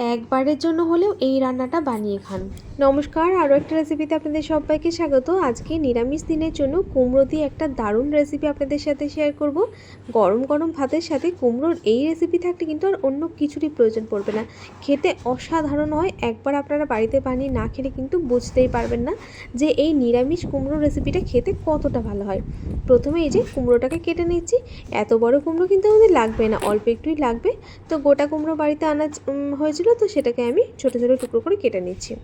একবারের জন্য হলেও এই রান্নাটা বানিয়ে খান। নমস্কার, আরও একটা রেসিপিতে আপনাদের সবাইকে স্বাগত। আজকে নিরামিষ দিনের জন্য কুমড়ো দিয়ে একটা দারুণ রেসিপি আপনাদের সাথে শেয়ার করব। গরম গরম ভাতের সাথে কুমড়োর এই রেসিপি থাকলে কিন্তু আর অন্য কিছুরই প্রয়োজন পড়বে না। খেতে অসাধারণ হয়, একবার আপনারা বাড়িতে বানিয়ে না খেলে কিন্তু বুঝতেই পারবেন না যে এই নিরামিষ কুমড়ো রেসিপিটা খেতে কতটা ভালো হয়। প্রথমে এই যে কুমড়োটাকে কেটে নিচ্ছি। এত বড় কুমড়ো কিন্তু আমাদের লাগবে না, অল্প একটুই লাগবে। তো গোটা কুমড়ো বাড়িতে আনা হয়েছিল তো সেটাকে আমি ছোটো ছোটো টুকরো করে কেটে নিচ্ছি।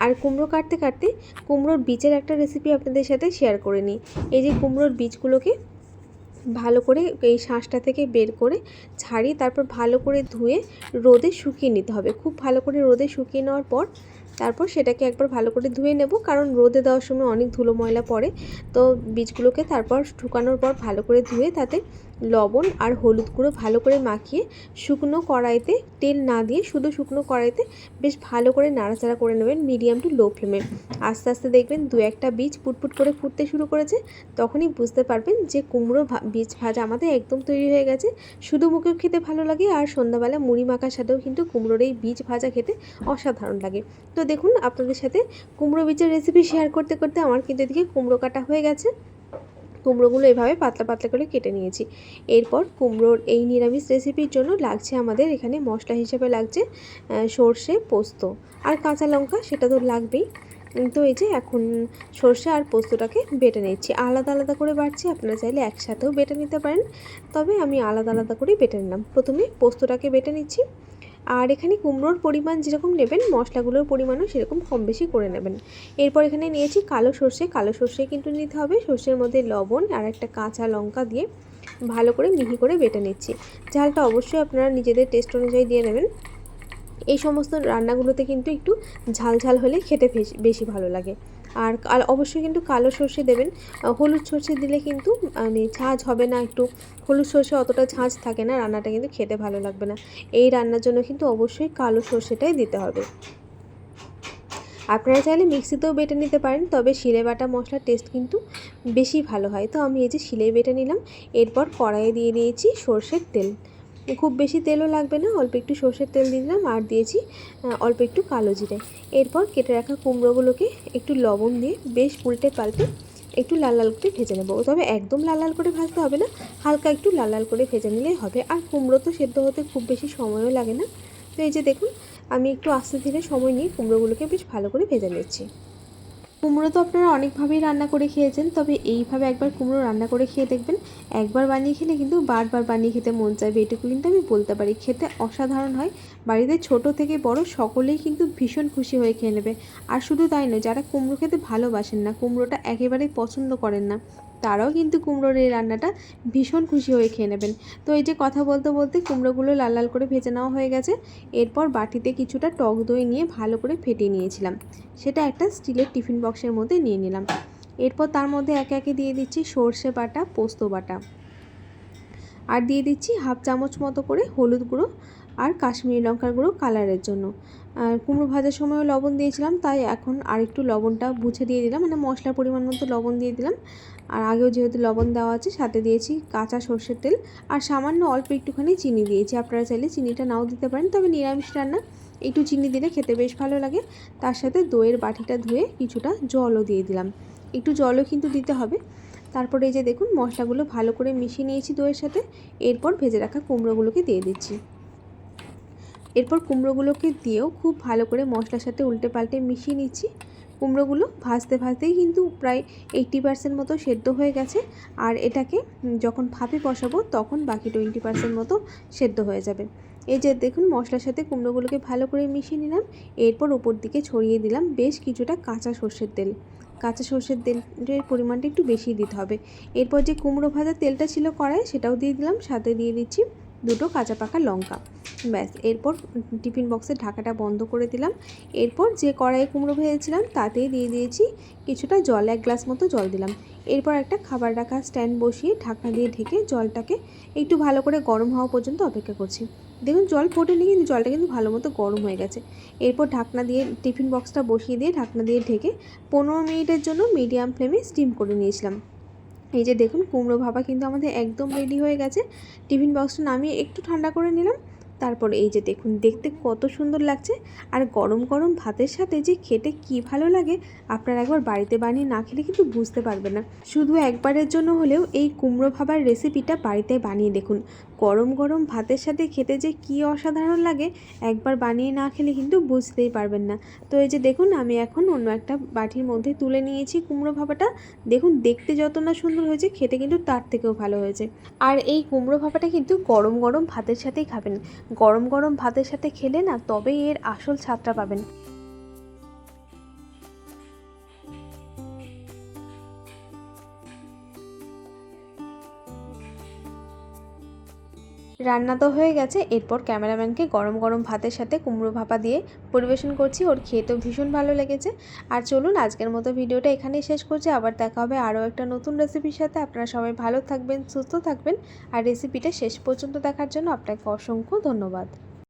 আর কুমড়ো কাটতে কাটতে কুমড়োর বীজের একটা রেসিপি আপনাদের সাথে শেয়ার করে নিই। এই যে কুমড়োর বীজগুলোকে ভালো করে এই শাঁসটা থেকে বের করে ছাড়িয়ে তারপর ভালো করে ধুয়ে রোদে শুকিয়ে নিতে হবে। খুব ভালো করে রোদে শুকিয়ে নেওয়ার পর তারপর সেটাকে একবার ভালো করে ধুয়ে নেব, কারণ রোদে দেওয়ার সময় অনেক ধুলো ময়লা পড়ে। তো বীজগুলোকে তারপর শুকানোর পর ভালো করে ধুয়ে তাতে লবণ আর হলুদ গুঁড়ো ভালো করে মাখিয়ে শুকনো কড়াইতে তেল না দিয়ে শুধু শুকনো কড়াইতে বেশ ভালো করে নাড়াচাড়া করে নেবেন মিডিয়াম টু লো ফ্লেমে। আস্তে আস্তে দেখবেন দু একটা বীজ পুটপুট করে ফুটতে শুরু করেছে, তখনই বুঝতে পারবেন যে কুমড়ো বীজ ভাজা আমাদের একদম তৈরি হয়ে গেছে। শুধু মুখেও খেতে ভালো লাগে আর সন্ধ্যাবেলা মুড়ি মাখার সাথেও কিন্তু কুমড়োর এই বীজ ভাজা খেতে অসাধারণ লাগে। তো দেখুন, আপনাদের সাথে কুমড়ো বীজের রেসিপি শেয়ার করতে করতে আমার কিন্তু এদিকে কুমড়ো কাটা হয়ে গেছে। কুমড়োগুলো এভাবে পাতলা পাতলা করে কেটে নিয়েছি। এরপর কুমড়োর এই নিরামিষ রেসিপির জন্য লাগছে আমাদের এখানে মশলা হিসেবে লাগছে সর্ষে পোস্ত আর কাঁচা লঙ্কা, সেটা তো লাগবেই। তো এই যে এখন সর্ষে আর পোস্তটাকে বেটে নিচ্ছি। আলাদা আলাদা করে বাটছি আপনারা চাইলে একসাথেও বেটে নিতে পারেন। তবে আমি আলাদা আলাদা করেই বেটে নিলাম। প্রথমে পোস্তটাকে বেটে নিচ্ছি। আর এখানে কুমড়োর পরিমাণ যেরকম নেবেন, মশলাগুলোর পরিমাণও সেরকম কম বেশি করে নেবেন। এরপর এখানে নিয়েছি কালো সর্ষে। কালো সর্ষে কিন্তু নিতে হবে। সর্ষের মধ্যে লবণ আর একটা কাঁচা লঙ্কা দিয়ে ভালো করে মিহি করে বেটে নিচ্ছি। ঝালটা অবশ্যই আপনারা নিজেদের টেস্ট অনুযায়ী দিয়ে নেবেন। এই সমস্ত রান্নাগুলোতে কিন্তু একটু ঝাল ঝাল হলে খেতে বেশি ভালো লাগে। আর অবশ্যই কিন্তু কালো সর্ষে দেবেন। হলুদ সর্ষে দিলে কিন্তু মানে ঝাঁঝ হবে না একটু। হলুদ সর্ষে অতটা ঝাঁঝ থাকে না, রান্নাটা কিন্তু খেতে ভালো লাগবে না। এই রান্নার জন্য কিন্তু অবশ্যই কালো সর্ষেটাই দিতে হবে। আপনারা চাইলে মিক্সিতেও বেটে নিতে পারেন, তবে শিলে বাটা মশলার টেস্ট কিন্তু বেশি ভালো হয়। তো আমি এই যে শিলে বেটে নিলাম, এরপর কড়াইয়ে দিয়ে দিয়েছি সর্ষের তেল। খুব বেশি তেলও লাগবে না, অল্প একটু সর্ষের তেল দিলাম আর দিয়েছি অল্প একটু কালো জিরে। এরপর কেটে রাখা কুমড়োগুলোকে একটু লবণ দিয়ে বেশ উল্টে পাল্টে একটু লাল লাল করে ভেজে নেব। তবে একদম লাল লাল করে ভাজতে হবে না, হালকা একটু লাল লাল করে ভেজে নিলেই হবে। আর কুমড়ো তো সেদ্ধ হতে খুব বেশি সময়ও লাগে না। তো এই যে দেখুন, আমি একটু আস্তে ধীরে সময় নিয়ে কুমড়োগুলোকে বেশ ভালো করে ভেজে নিচ্ছি। কুমড়ো তো আপনারা অনেকভাবেই রান্না করে খেয়েছেন, তবে এইভাবে একবার কুমড়ো রান্না করে খেয়ে দেখবেন। একবার বানিয়ে খেলে কিন্তু বারবার বানিয়ে খেতে মন চাইবে, এটুকু কিন্তু আমি বলতে পারি। খেতে অসাধারণ হয়। বাড়িতে ছোট থেকে বড় সকলেই কিন্তু ভীষণ খুশি হয়ে খেয়ে নেবে। আর শুধু তাই নয়, যারা কুমড়ো খেতে ভালোবাসেন না, কুমড়োটা একেবারেই পছন্দ করেন না, তারাও কিন্তু কুমড়োর এই রান্নাটা ভীষণ খুশি হয়ে খেয়ে নেবেন। তো এই যে কথা বলতে বলতে কুমড়োগুলো লাল লাল করে ভেজে নেওয়া হয়ে গেছে, এরপর বাটিতে কিছুটা টক দই নিয়ে ভালো করে ফেটিয়ে নিয়েছিলাম। সেটা একটা স্টিলের টিফিন বক্সের মধ্যে নিয়ে নিলাম। এরপর তার মধ্যে একে একে দিয়ে দিচ্ছি সর্ষে বাটা, পোস্ত বাটা। আর দিয়ে দিচ্ছি হাফ চামচ মতো করে হলুদ গুঁড়ো আর কাশ্মীরি লঙ্কার গুঁড়ো কালারের জন্য। আর কুমড়ো ভাজার সময়ও লবণ দিয়েছিলাম, তাই এখন আরেকটু লবণটা বুঝে দিয়ে দিলাম মানে মশলার পরিমাণ মতো লবণ দিয়ে দিলাম। আর আগেও যেহেতু লবণ দেওয়া আছে, সাথে দিয়েছি কাঁচা সর্ষের তেল আর সামান্য অল্প একটুখানি চিনি দিয়েছি। আপনারা চাইলে চিনিটা নাও দিতে পারেন, তবে নিরামিষ রান্না, একটু চিনি দিলে খেতে বেশ ভালো লাগে। তার সাথে দইয়ের বাটিটা ধুয়ে কিছুটা জলও দিয়ে দিলাম। একটু জলও কিন্তু দিতে হবে। তারপরে এই যে দেখুন, মশলাগুলো ভালো করে মিশিয়ে নিয়েছি দইয়ের সাথে। এরপর ভেজে রাখা কুমড়োগুলোকে দিয়ে দিচ্ছি। এরপর কুমড়োগুলোকে দিয়েও খুব ভালো করে মশলার সাথে উল্টে পাল্টে মিশিয়ে নিচ্ছি। কুমড়োগুলো ভাজতে ভাজতেই কিন্তু প্রায় এইট্টি পার্সেন্ট মতো সেদ্ধ হয়ে গেছে। আর এটাকে যখন ভাপে বসাবো তখন বাকি টোয়েন্টি পার্সেন্ট মতো সেদ্ধ হয়ে যাবে। এই যে দেখুন মশলার সাথে কুমড়োগুলোকে ভালো করে মিশিয়ে নিলাম। এরপর উপর দিকে ছড়িয়ে দিলাম বেশ কিছুটা কাঁচা সর্ষের তেল। কাঁচা সর্ষের তেলের পরিমাণটা একটু বেশি দিতে হবে। এরপর যে কুমড়ো ভাজার তেলটা ছিল কড়াই সেটাও দিয়ে দিলাম, সাথে দিয়ে দিচ্ছি দুটো কাঁচা পাকা লঙ্কা। ব্যাস, এরপর টিফিন বক্সের ঢাকাটা বন্ধ করে দিলাম। এরপর যে কড়াইয়ে কুমড়ো ভেজেছিলাম, তাতেই দিয়ে দিয়েছি কিছুটা জল, এক গ্লাস মতো জল দিলাম। এরপর একটা খাবার রাখা স্ট্যান্ড বসিয়ে ঢাকনা দিয়ে ঢেকে জলটাকে একটু ভালো করে গরম হওয়া পর্যন্ত অপেক্ষা করছি। দেখুন, জল ফোটেনি, কিন্তু জলটা কিন্তু ভালো মতো গরম হয়ে গেছে। এরপর ঢাকনা দিয়ে টিফিন বক্সটা বসিয়ে দিয়ে ঢাকনা দিয়ে ঢেকে পনেরো মিনিটের জন্য মিডিয়াম ফ্লেমে স্টিম করে নিয়েছিলাম। এই যে দেখুন, কুমড়ো ভাপা কিন্তু আমাদের একদম রেডি হয়ে গেছে। টিফিন বক্সটা নামিয়ে একটু ঠান্ডা করে নিলাম। তারপর এই যে দেখুন, দেখতে কত সুন্দর লাগছে। আর গরম গরম ভাতের সাথে যে খেতে কি ভালো লাগে, আপনারা একবার বাড়িতে বানিয়ে না খেলে কিন্তু বুঝতে পারবেন না। শুধু একবারের জন্য হলেও এই কুমড়ো ভাবার রেসিপিটা বাড়িতে বানিয়ে দেখুন। গরম গরম ভাতের সাথে খেতে যে কি অসাধারণ লাগে, একবার বানিয়ে না খেলে কিন্তু বুঝতেই পারবেন না। তো এই যে দেখুন, আমি এখন অন্য একটা বাটির মধ্যে তুলে নিয়েছি কুমড়ো ভাপাটা। দেখুন, দেখতে যত না সুন্দর হয়েছে, খেতে কিন্তু তার থেকেও ভালো হয়েছে। আর এই কুমড়ো ভাপাটা কিন্তু গরম গরম ভাতের সাথেই খাবেন। গরম গরম ভাতের সাথে খেলে না তবে এর আসল স্বাদটা পাবেন। রান্না তো হয়ে গেছে, এরপর ক্যামেরাম্যানকে গরম গরম ভাতের সাথে কুমড়ো ভাপা দিয়ে পরিবেশন করছি, ওর খেতেও ভীষণ ভালো লেগেছে। আর চলুন, আজকের মতো ভিডিওটা এখানেই শেষ করছি, আবার দেখা হবে আরও একটা নতুন রেসিপির সাথে। আপনারা সবাই ভালো থাকবেন, সুস্থ থাকবেন, আর রেসিপিটা শেষ পর্যন্ত দেখার জন্য আপনাকে অসংখ্য ধন্যবাদ।